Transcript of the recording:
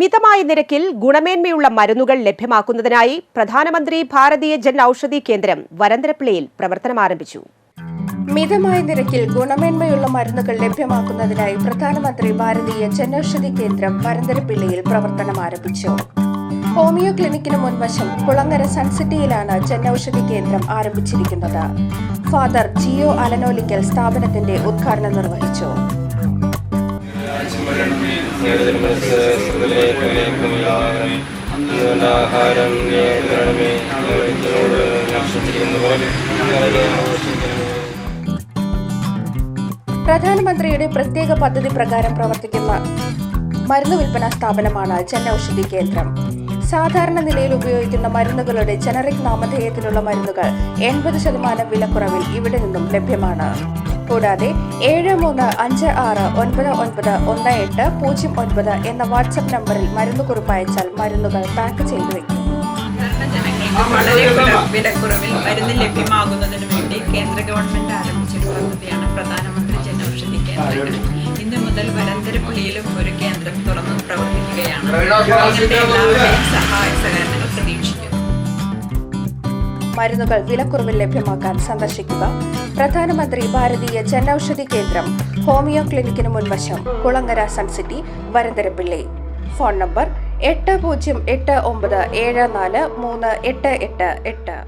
മിതമായ നിരക്കിൽ ഗുണമേന്മയുള്ള മരുന്നുകൾ ലഭ്യമാക്കുന്നതിനായി പ്രധാനമന്ത്രി ഭാരതീയ ജൻ ഔഷധി കേന്ദ്രം വരന്തരപ്പിള്ളിയിൽ പ്രവർത്തനം ആരംഭിച്ചു. മിതമായ നിരക്കിൽ ഗുണമേന്മയുള്ള മരുന്നുകൾ ലഭ്യമാക്കുന്നതിനായി പ്രധാനമന്ത്രി ഭാരതീയ ജനൌഷധി കേന്ദ്രം വരന്തരപ്പിള്ളിയിൽ പ്രവർത്തനം ആരംഭിച്ചു. ഹോമിയോ ക്ലിനിക്കിന് മുൻവശം കുളങ്ങര സൺസിറ്റിയിലാണ് ജനൌഷധി കേന്ദ്രം ആരംഭിച്ചിരിക്കുന്നത്. ഫാദർ ജിയോ അലനോലിക്കൽ സ്ഥാപനത്തിന്റെ ഉദ്ഘാടനം നിർവഹിച്ചു. പ്രധാനമന്ത്രിയുടെ പ്രത്യേക പദ്ധതി പ്രകാരം പ്രവർത്തിക്കുന്ന മരുന്ന് വിൽപ്പന സ്ഥാപനമാണ് ജനൌഷധി കേന്ദ്രം. സാധാരണ നിലയിൽ ഉപയോഗിക്കുന്ന മരുന്നുകളുടെ ജനറിക് നാമധേയത്തിലുള്ള മരുന്നുകൾ എൺപത് ശതമാനം വിലക്കുറവിൽ ഇവിടെ നിന്നും ലഭ്യമാണ്. കൂടാതെ ഏഴ് മൂന്ന് അഞ്ച് ആറ് ഒൻപത് ഒൻപത് ഒന്ന് എട്ട് പൂജ്യം ഒൻപത് എന്ന വാട്സപ്പ് നമ്പറിൽ മരുന്ന് കുറിപ്പ് അയച്ചാൽ മരുന്നുകൾ പാക്ക് ചെയ്തു വയ്ക്കും വളരെ വിലക്കുറവിൽ മരുന്ന് ലഭ്യമാകുന്നതിന് വേണ്ടി കേന്ദ്ര ഗവൺമെന്റ് ആരംഭിച്ചിട്ടുള്ള പദ്ധതിയാണ് പ്രധാനമന്ത്രി ജനൌഷധി കേന്ദ്രങ്ങൾ. ഇന്ന് മുതൽ വരന്തരപ്പുള്ളിയിലും ഒരു കേന്ദ്രം തുറന്ന്. മരുന്നുകൾ വിലക്കുറവിൽ ലഭ്യമാക്കാൻ സന്ദർശിക്കുക. പ്രധാനമന്ത്രി ഭാരതീയ ജനൌഷധി കേന്ദ്രം ഹോമിയോ ക്ലിനിക്കിന് മുൻവശം Kulangara sun city Varantharappilly. Phone number എട്ട് പൂജ്യം എട്ട് ഒമ്പത് ഏഴ് നാല് മൂന്ന് എട്ട് എട്ട് എട്ട്.